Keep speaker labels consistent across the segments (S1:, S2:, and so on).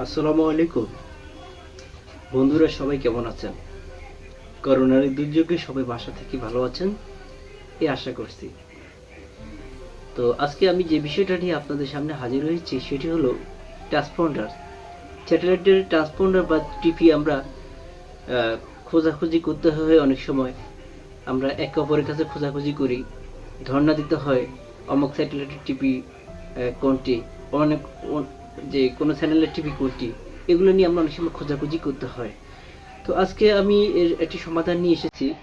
S1: আসসালামু আলাইকুম। বন্ধুরা, সবাই কেমন আছেন? করোনার এই দুর্যোগে সবাই বাসা থেকে ভালো আছেন? এই আশা করছি। তো আজকে আমি যে বিষয়টা নিয়ে আপনাদের সামনে হাজির হয়েছি, সেটি হলো ট্রান্সপন্ডার স্যাটেলাইটের ট্রান্সপন্ডার বা টিপি আমরা খোঁজাখুঁজি করতে হয় অনেক সময়। আমরা একে অপরের কাছে খোঁজাখুঁজি করি। ধর্ণা দিতে হয় অমুক স্যাটেলাইটের টিপি কোনটি? অনেক অন- যে কোনো চ্যানেলের টিভি কোনটি এগুলো নিয়ে আমরা অনেক সময় খোঁজাখুঁজি করতে হয়। তো আজকে আমি এর একটি সমাধান নিয়ে এসেছি,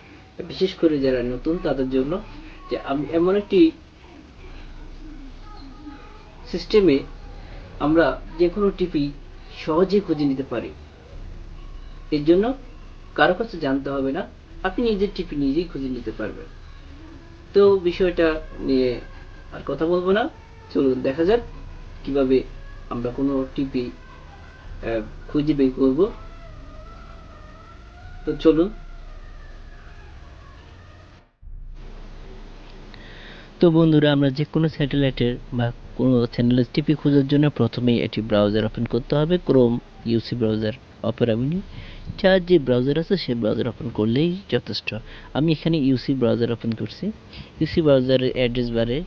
S1: বিশেষ করে যারা নতুন তাদের জন্য, যে আমি এমন একটি সিস্টেমে আমরা যে কোনো টিভি সহজেই খুঁজে নিতে পারি। এর জন্য কারও কাছে জানতে হবে না, আপনি নিজের টিভি নিজেই খুঁজে নিতে পারবেন। তো বিষয়টা নিয়ে আর কথা বলব না, চলুন দেখা যাক কীভাবে আমরা কোনো টিপি খুঁজে বের করব। তো চলুন। তো বন্ধুরা, আমরা যে কোনো স্যাটেলাইটের বা কোনো চ্যানেলের টিপি খোঁজার জন্য প্রথমেই এটি ব্রাউজার ওপেন করতে হবে Chrome UC browser Opera mini যার যে ব্রাউজার আছে সেই ব্রাউজার ওপেন করলেই যথেষ্ট। আমি এখানে ইউসি ব্রাউজার ওপেন করছি। ইউসি ব্রাউজারের অ্যাড্রেস বারে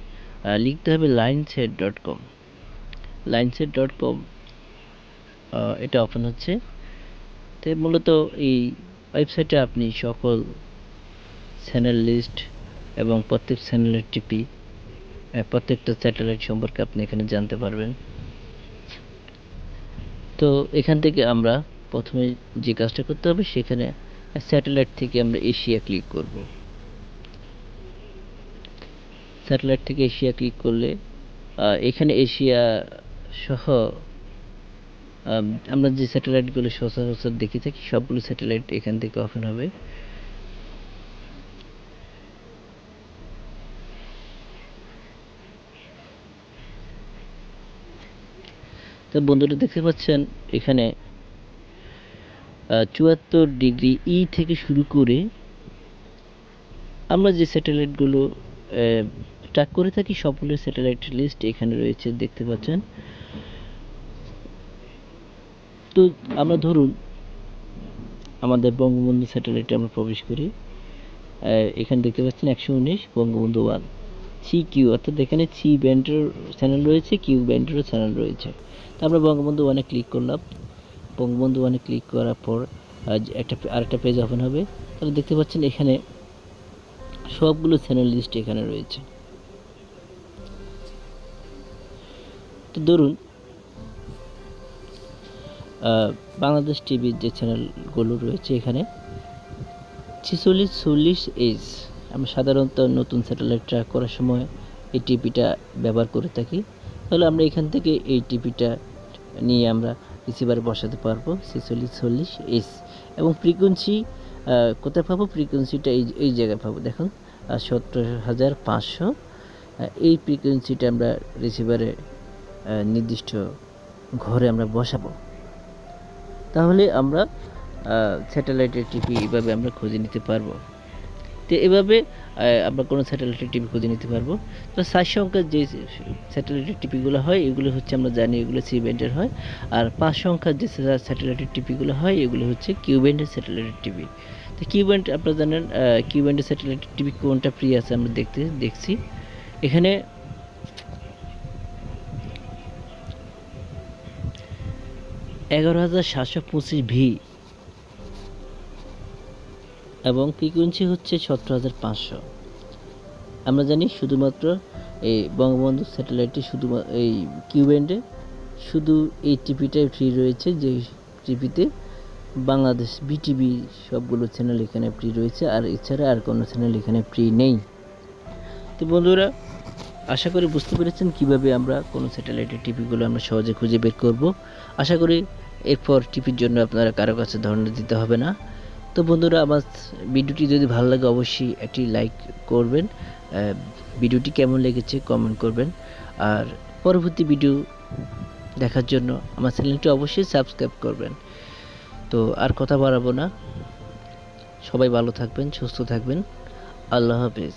S1: লিখতে হবে লাইনসেট dot com line set dot com এটা ওপেন হচ্ছে। তো মূলত এই ওয়েবসাইটে আপনি সকল চ্যানেল লিস্ট এবং প্রত্যেক চ্যানেলের টিপি প্রত্যেকটা স্যাটেলাইট সম্পর্কে আপনি এখানে জানতে পারবেন। তো এখান থেকে আমরা প্রথমে যে কাজটা করতে হবে, সেখানে স্যাটেলাইট থেকে আমরা এশিয়া ক্লিক করব। স্যাটেলাইট থেকে এশিয়া ক্লিক করলে এখানে এশিয়া সহ আম, আমরা যে স্যাটেলাইটগুলো সচরাচর দেখে থাকি সবগুলো স্যাটেলাইট এখান থেকে ওপেন হবে। তো বন্ধুরা দেখতে পাচ্ছেন এখানে চুয়াত্তর ডিগ্রি ই থেকে শুরু করে আমরা যে স্যাটেলাইটগুলো ট্র্যাক করে থাকি, সবগুলো স্যাটেলাইট লিস্ট এখানে রয়েছে, দেখতে পাচ্ছেন। তো আমরা ধরুন, আমাদের বঙ্গবন্ধু স্যাটেলাইটে আমরা প্রবেশ করি। এখানে দেখতে পাচ্ছেন একশো উনিশ, বঙ্গবন্ধু ওয়ান। সি কিউ, অর্থাৎ এখানে সি ব্যান্ডের চ্যানেল রয়েছে, কিউ ব্যান্ডেরও চ্যানেল রয়েছে। তো আমরা বঙ্গবন্ধু ওয়ানে ক্লিক করলাম। বঙ্গবন্ধু ওয়ানে ক্লিক করার পর একটা, আরেকটা পেজ ওপেন হবে। তাহলে দেখতে পাচ্ছেন এখানে সবগুলো চ্যানেল লিস্ট এখানে রয়েছে। তো ধরুন বাংলাদেশ টিভির যে চ্যানেলগুলো রয়েছে এখানে, ছিচল্লিশ চল্লিশ এইচ আমরা সাধারণত নতুন স্যাটেলাইট ট্র্যাক করার সময় এই টিপিটা ব্যবহার করে থাকি। তাহলে আমরা এখান থেকে এই টিপিটা নিয়ে আমরা রিসিভারে বসাতে পারব, ছেচল্লিশ চল্লিশ এইচ এবং ফ্রিকোয়েন্সি কোথায় পাবো? ফ্রিকোয়েন্সিটা এই এই জায়গায় পাবো। দেখুন সত্তর হাজার পাঁচশো এই ফ্রিকোয়েন্সিটা আমরা রিসিভারে নির্দিষ্ট ঘরে আমরা বসাবো। তাহলে আমরা স্যাটেলাইটের টিভি এভাবে আমরা খুঁজে নিতে পারব। তো এভাবে আমরা কোনো স্যাটেলাইটের টিভি খুঁজে নিতে পারব। তো সাত সংখ্যার যে স্যাটেলাইটের টিভিগুলো হয়, এগুলো হচ্ছে আমরা জানি এগুলো সি ব্যান্ডের হয়। আর পাঁচ সংখ্যার যে স্যাটেলাইটের টিভিগুলো হয়, এগুলো হচ্ছে কিউ ব্যান্ডের স্যাটেলাইটের টিভি তো কিউ ব্যান্ড আপনারা জানেন কিউ ব্যান্ডের স্যাটেলাইটের টিভি কোনটা ফ্রি আছে আমরা দেখতে, দেখছি। এখানে এগারো হাজার সাতশো পঁচিশ ভি। এবং ফ্রিকোয়েন্সি হচ্ছে সতেরো হাজার পাঁচশো। আমরা জানি শুধুমাত্র এই বঙ্গবন্ধু স্যাটেলাইটে শুধু এই কিউব্যান্ডে শুধু এই টিভিটাই ফ্রি রয়েছে, যে টিভিতে বাংলাদেশ বিটিভি সবগুলো চ্যানেল এখানে ফ্রি রয়েছে, আর এছাড়া আর কোনো চ্যানেল এখানে ফ্রি নেই। তো বন্ধুরা, আশা করি বুঝতে পেরেছেন কীভাবে আমরা কোনো স্যাটেলাইটের টিভিগুলো আমরা সহজে খুঁজে বের করব। আশা করি এরপর টিপির জন্য আপনারা কারও কাছে ধরনের দিতে হবে না। তো বন্ধুরা, আমার ভিডিওটি যদি ভালো লাগে অবশ্যই একটি লাইক করবেন। ভিডিওটি কেমন লেগেছে কমেন্ট করবেন। আর পরবর্তী ভিডিও দেখার জন্য আমার চ্যানেলটি অবশ্যই সাবস্ক্রাইব করবেন। তো আর কথা বাড়াবো না। সবাই ভালো থাকবেন, সুস্থ থাকবেন। আল্লাহ হাফেজ।